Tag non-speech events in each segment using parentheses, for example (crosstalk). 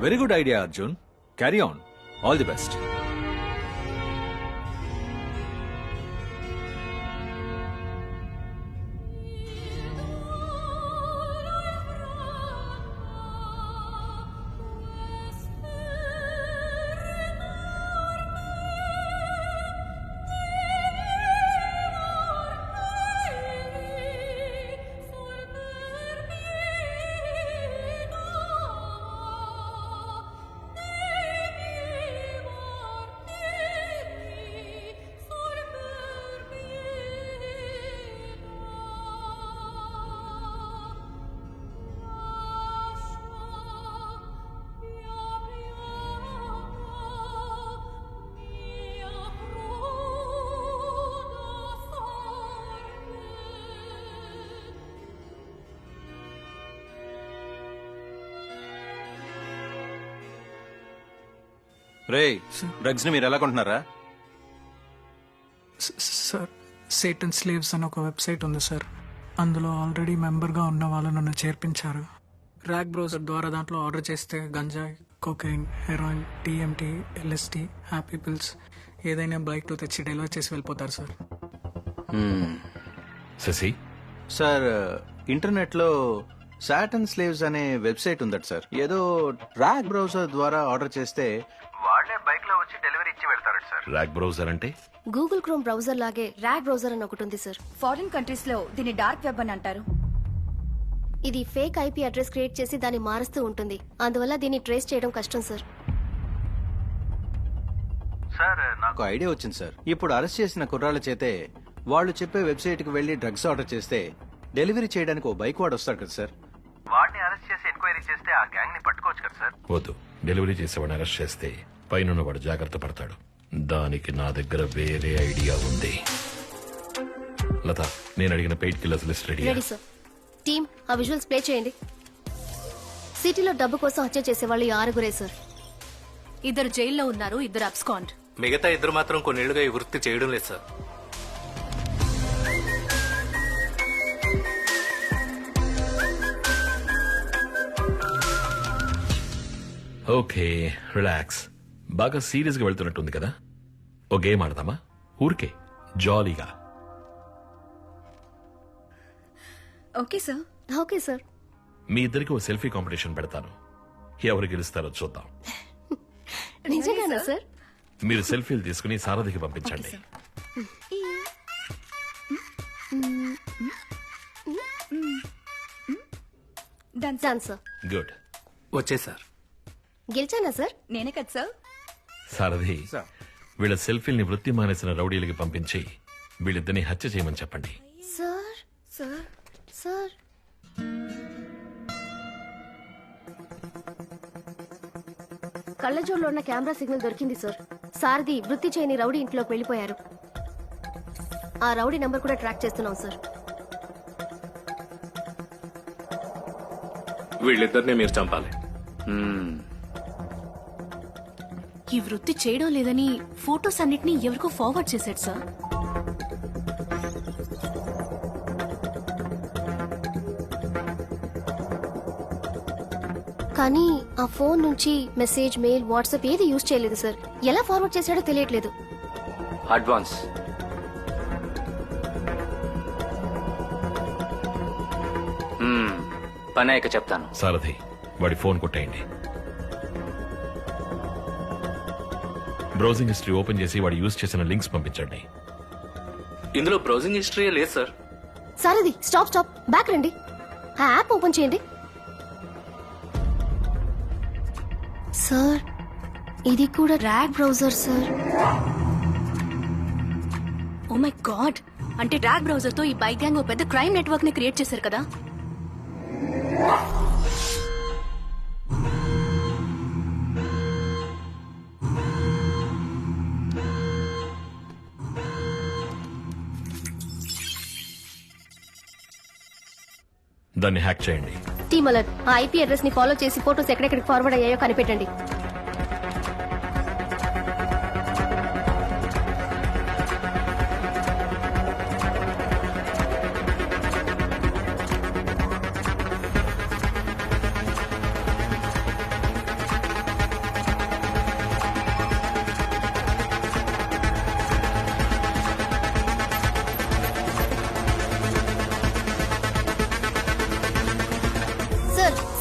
Very good idea, Arjun. Carry on. All the best. రే డ్రగ్స్ని మీరు ఎలా కొంటున్నారా? Sir Satan slaves అని ఒక వెబ్సైట్ ఉంది సార్. అందులో ఆల్రెడీ మెంబర్గా ఉన్న వాళ్ళు నన్ను చేర్పించారు. ర్యాక్ బ్రౌజర్ ద్వారా దాంట్లో ఆర్డర్ చేస్తే గంజాయి cocaine heroin TMT LST happy pills ఏదైనా బైక్ తెచ్చి డెలివర్ చేసి వెళ్ళిపోతారు సార్. శశి? సార్ ఇంటర్నెట్లో సాటన్ స్లేవ్స్ అనే వెబ్సైట్ ఉందట సార్. ఏదో ట్రాక్ బ్రౌజర్ ద్వారా ఆర్డర్ చేస్తే ర్యాక్ బ్రౌజర్ అంటే? గూగుల్ క్రోమ్ బ్రౌజర్ లాగే ర్యాక్ బ్రౌజర్ అని ఒకటి ఉంది సార్ ఫారిన్ కంట్రీస్లో దీన్ని డార్క్ వెబ్ అని అంటారు. ఇది ఫేక్ ఐపీ అడ్రస్ క్రియేట్ చేసి దాన్ని మారుస్తూ ఉంటుంది. అందువల్ల దీన్ని ట్రేస్ చేయడం కష్టం సార్ సార్ నాకు ఐడియా వచ్చింది సార్ ఇప్పుడు అరెస్ట్ చేసిన కుర్రాళ్ళ చేతే వాళ్ళు చెప్పే వెబ్సైట్కి వెళ్ళి డ్రగ్స్ ఆర్డర్ చేస్తే డెలివరీ చేయడానికి ఓ బైక్ వాడు వస్తాడు కదా సార్ వాడిని అరెస్ట్ చేసి ఎంక్వైరీ చేస్తే ఆ గ్యాంగ్ని పట్టుకోవచ్చు కదా సార్ వద్దు. డెలివరీ చేసేవాడిని అరెస్ట్ చేస్తే పైన వాడు జాగ్రత్త పడతాడు. దానికి నా దగ్గర వేరే ఐడియా ఉంది. లత నేను అడిగిన paid killers list ready ready sir team ఆ విజువల్స్ ప్లే చేయండి. సిటీలో డబ్బు కోసం హత్య చేసేవాళ్ళు ఈ ఆరుగురే సార్ ఇద్దరు జైల్లో ఉన్నారు ఇద్దరు అబ్స్కాండ్ మిగతా ఇద్దరు మాత్రం కొన్నేళ్ళుగా ఈ వృత్తి చేయడం లేదు సార్ ఓకే రిలాక్స్ బాగా సీరియస్గా వెళ్తున్నట్టుంది కదా? ఓ గేమ్ ఆడదామా? ఊరికే జాలీగా. Okay sir. Okay sir. మీ ఇద్దరికి ఓ సెల్ఫీ కాంపిటీషన్ పెడతాను. ఎవరు గెలుస్తారో చూద్దాం. (laughs) నిజంగానా సార్. మీరు సెల్ఫీలు తీసుకుని సారథికి పంపించండి. Done done sir. గుడ్. వచ్చే సార్. గెలిచానా సార్? నేనే కదా సార్. సారథి వీళ్ళ సెల్ఫీల్ని వృత్తి మానేసిన రౌడీలకి పంపించి వీళ్ళిద్దరిని హత్య చేయమని చెప్పండి. Sir sir sir. కళ్ళజోడులో ఉన్న కెమెరా సిగ్నల్ దొరికింది సార్. సారథి వృత్తి చేయని రౌడీ ఇంట్లోకి వెళ్ళిపోయారు. ఆ రౌడీ నంబర్ కూడా ట్రాక్ చేస్తున్నాం సార్. వీళ్ళిద్దరిని మీరు చంపాలి. ఈ వృత్తి చేయడం లేదని ఫోటోస్ అన్నిటినీ ఎవరికో ఫార్వర్డ్ చేశాడు సార్ కానీ ఆ ఫోన్ నుంచి మెసేజ్ మెయిల్ వాట్సాప్ ఏది యూజ్ చేయలేదు సార్ ఎలా ఫార్వర్డ్ చేశాడో తెలియట్లేదు. అడ్వాన్స్ పని అయ్యాక చెప్తాను. సారథి వాడి ఫోన్ కొట్టేయండి. బ్రౌజింగ్ హిస్టరీ ఓపెన్ చేసి వాడు యూజ్ చేసిన లింక్స్ పంపించండి. ఇందులో బ్రౌజింగ్ హిస్టరీ లేదు sir. Sarathi stop stop. Back రండి. ఆ యాప్ ఓపెన్ చేయండి. సార్ ఇది కూడా rack browser sir. Oh my god. అంటే డార్క్ బ్రౌజర్తో ఈ బైక్ గ్యాంగ్ ఓ పెద్ద క్రైమ్ నెట్వర్క్ని క్రియేట్ చేశారు కదా? దాన్ని హ్యాక్ చేయండి. టీమ్ అలర్ట్ ఆ ఐపీ అడ్రస్ని ఫాలో చేసి ఫోటోస్ ఎక్కడెక్కడికి ఫార్వర్డ్ అయ్యాయో కనిపెట్టండి.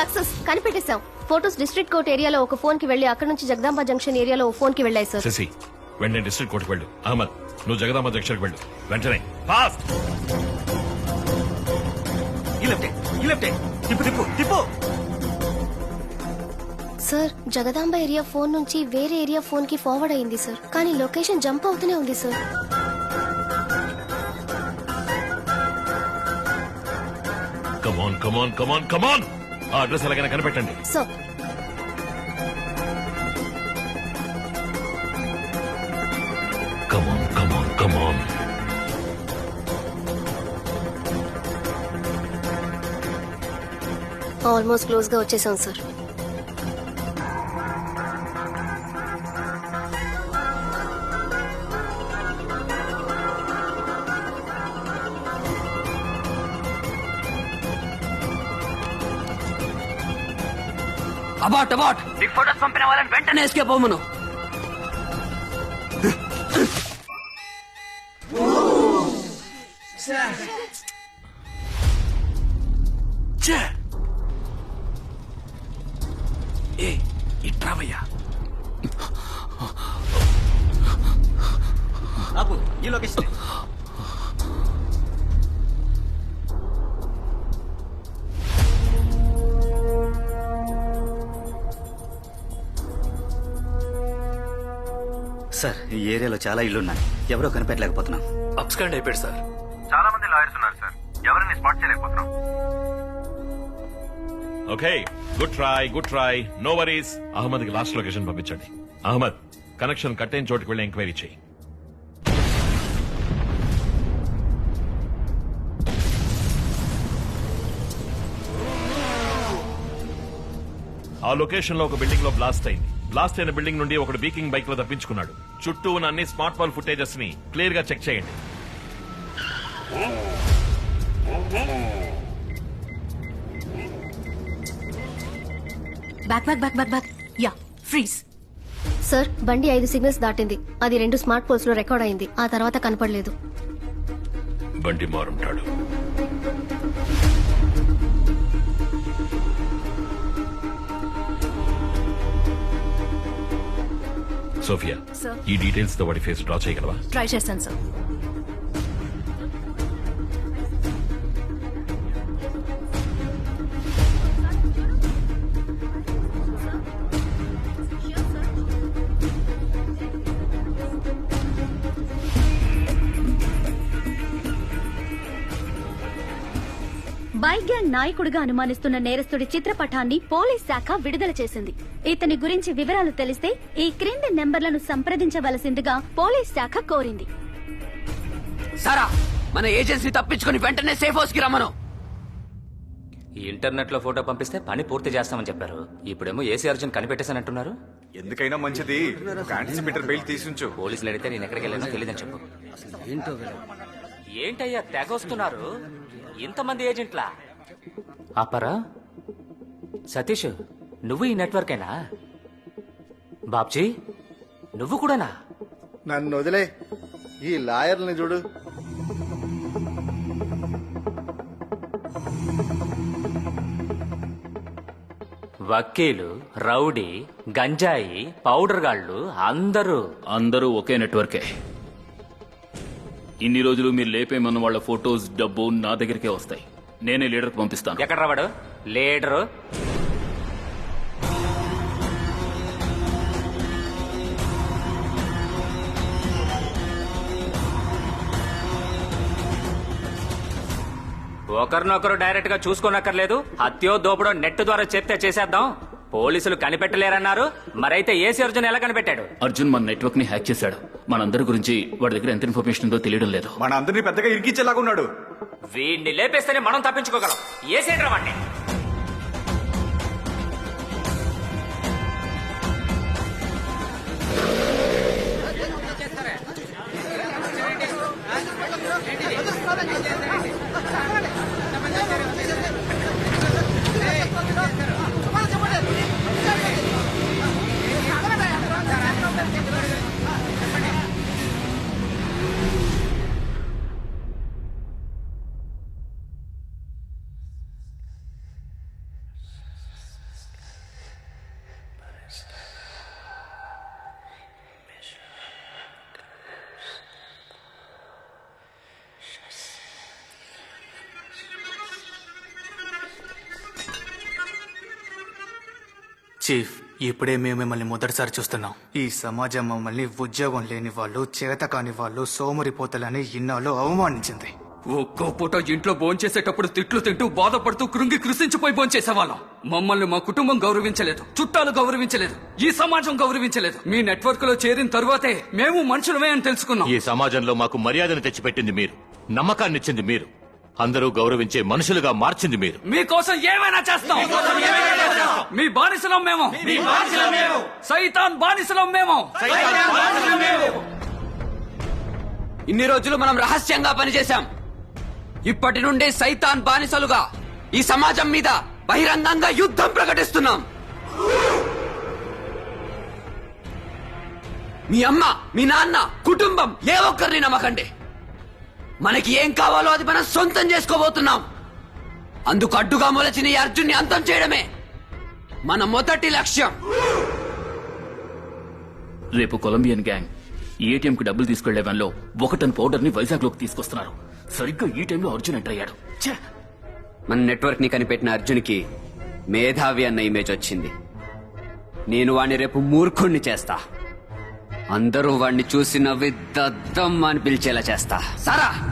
సక్సెస్ కనిపెట్టేశాం. ఫోటోస్ డిస్ట్రిక్ట్ కోర్ట్ ఏరియాలో ఒక ఫోన్కి వెళ్ళి అక్కడ నుంచి జగదాంబ జంక్షన్ ఏరియాలో ఒక ఫోన్కి వెళ్ళాయి సార్. శశి వెంటనే డిస్ట్రిక్ట్ కోర్టుకు వెళ్ళు. అహ్మద్ నువ్వు జగదాంబ జంక్షన్కి వెళ్ళు. వెంటనే. ఫాస్ట్! తిప్పు తిప్పు తిప్పు! సార్ జగదాంబ ఏరియా ఫోన్ నుంచి వేరే ఏరియా ఫోన్కి ఫార్వర్డ్ అయింది సార్. కానీ లొకేషన్ జంప్ అవుతూనే ఉంది sir. Come on come on come on come on ఆ అడ్రస్ ఎలాగైనా కనిపెట్టండి. So come on come on come on almost క్లోజ్గా వచ్చేసాం సార్ అబాట్ అబాట్ నీకు ఫోటోస్ పంపిన వాళ్ళని వెంటనే ఎస్కేప్ అవ్వమను ఏ ఇట్రావయ్యా? ఆపు ఈ లొకేషన్ సార్ ఈ ఏరియాలో చాలా ఇల్లు ఉన్నాయి ఎవరో కనిపెట్టలేకపోతున్నాం. అప్స్కాండ్ అయిపోయాడు సార్. చాలా మంది లాయర్స్ ఉన్నారు సార్. ఎవరిని స్పాట్ చేయలేకపోతున్నాం. Okay good try good try. No worries. అహ్మద్కి last location పంపించండి. అహ్మద్ కనెక్షన్ కట్టైన చోటుకి వెళ్ళి ఎంక్వైరీ చేయి. ఆ లొకేషన్లో ఒక బిల్డింగ్లో బ్లాస్ట్ అయింది. బ్లాస్ట్ అయిన బిల్డింగ్ నుండి ఒకడు బీకింగ్ బైక్లో తప్పించుకున్నాడు. చుట్టూ ఉన్న అన్ని స్మార్ట్ ఫోన్ ఫుటేజెస్ని క్లియర్గా చెక్ చేయండి. Back back back back back. Yeah freeze. Sir బండి ఐదు సిగ్నల్స్ దాటింది. అది రెండు స్మార్ట్ పోల్స్లో రికార్డ్ అయింది. ఆ తర్వాత కనపడలేదు. బండి మారుంటాడు. సోఫియా. ఈ డీటెయిల్స్తో వాడి ఫేస్ డ్రా చేయగలవా? ట్రై చేస్తాను సార్ బైక్ గ్యాంగ్ నాయకుడిగా అనుమానిస్తున్న నేరస్తుడి చిత్రపటాన్ని పోలీస్ శాఖ విడుదల చేసింది. ఇతని గురించి వివరాలు తెలిస్తే ఈ క్రింది నెంబర్లను సంప్రదించవలసిందిగా పోలీస్ శాఖ కోరింది. సారా మన ఏజెన్సీ తప్పించుకొని వెంటనే సేఫ్ హౌస్కి రమ్మను. ఈ ఇంటర్నెట్లో ఫోటో పంపిస్తే పని పూర్తి చేస్తామని చెప్పారు. ఇప్పుడేమో ఏసీ అర్జున్ కనిపెట్టేశానంటున్నారు. ఎందుకైనా మంచిది. మీటర్ బెయిల్ తీసుంచు. పోలీసులు అడిగితే నేను ఎక్కడికి వెళ్ళానో తెలియదని చెప్పు. ఏంటయ్యా తెగ వస్తున్నారు ఇంతమంది ఏజెంట్లా? ఆపరా సతీష్ నువ్వు ఈ నెట్వర్కేనా? బాబ్జీ నువ్వు కూడానా? నన్ను వదిలే. ఈ లాయర్ని చూడు. వకీలు రౌడీ గంజాయి పౌడర్ గాళ్ళు అందరూ అందరూ ఒకే నెట్వర్కే. ఇన్ని రోజులు మీరు లేపేమన్న వాళ్ళ ఫొటోస్ డబ్బు నా దగ్గరికే వస్తాయి. నేనే లీడర్కి పంపిస్తాను. ఎక్కడ రావాడు? లీడరు? ఒకరినొకరు డైరెక్ట్గా చూసుకోనక్కర్లేదు. హత్యో దోపుడో నెట్ ద్వారా చెప్తే చేసేద్దాం. పోలీసులు కనిపెట్టలేరన్నారు. మరైతే ఏసీ అర్జున్ ఎలా కనిపెట్టాడు? అర్జున్ మన నెట్వర్క్ని హ్యాక్ చేశాడు. మనందరి గురించి వాడి దగ్గర ఎంత ఇన్ఫర్మేషన్ ఉందో తెలియడం లేదు. మన అందరినీ పెద్దగా ఇరికిచ్చేలాగా ఉన్నాడు. వీడిని లేపేస్తేనే మనం తప్పించుకోగలం. ఏసీ వాడిని? Thank you. చీఫ్ ఇప్పుడే మేము మిమ్మల్ని మొదటిసారి చూస్తున్నాం. ఈ సమాజం మమ్మల్ని ఉద్యోగం లేని వాళ్ళు చేత కాని వాళ్ళు సోమరిపోతలని ఇన్నాళ్ళు అవమానించింది. ఒక్కో పూట ఇంట్లో భోంచేసేటప్పుడు తిట్లు తింటూ బాధపడుతూ కృంగి కృషించిపోయి భోంచేసేవాళ్ళం. మమ్మల్ని మా కుటుంబం గౌరవించలేదు. చుట్టాలు గౌరవించలేదు. ఈ సమాజం గౌరవించలేదు. మీ నెట్వర్క్లో చేరిన తరువాతే మేము మనుషులమే అని తెలుసుకున్నాం. ఈ సమాజంలో మాకు మర్యాదను తెచ్చిపెట్టింది మీరు. నమ్మకాన్నిచ్చింది మీరు. అందరూ గౌరవించే మనుషులుగా మార్చింది మీరు. మీకోసం ఏమైనా చేస్తాం? మీ బానిసలం మేము. సైతాన్ బానిసలం మేము. ఇన్ని రోజులు మనం రహస్యంగా పనిచేశాం. ఇప్పటి నుండి సైతాన్ బానిసలుగా ఈ సమాజం మీద బహిరంగంగా యుద్ధం ప్రకటిస్తున్నాం. మీ అమ్మ మీ నాన్న కుటుంబం ఏ ఒక్కరిని నమ్మకండి. మనకి ఏం కావాలో అది మనం సొంతం చేసుకోబోతున్నాం. అందుకు అడ్డుగా మొలచిన ఈ అర్జున్ని అంతం చేయడమే మన మొదటి లక్ష్యం. రేపు కొలంబియన్ గ్యాంగ్ ఏటీఎం కి డబ్బులు తీసుకెళ్ళే వ్యాన్లో ఒక టన్ పౌడర్ని వైజాగ్లోకి తీసుకొస్తున్నారు. సరిగ్గా ఈ టైంలో అర్జున్ ఎంటర్ అయ్యాడు. ఛే! మన నెట్వర్క్ని కనిపెట్టిన అర్జున్కి మేధావి అన్న ఇమేజ్ వచ్చింది. నేను వాణ్ణి రేపు మూర్ఖుణ్ణి చేస్తా. అందరూ వాణ్ణి చూసి నవ్వి దద్దం అని పిలిచేలా చేస్తా. సారా!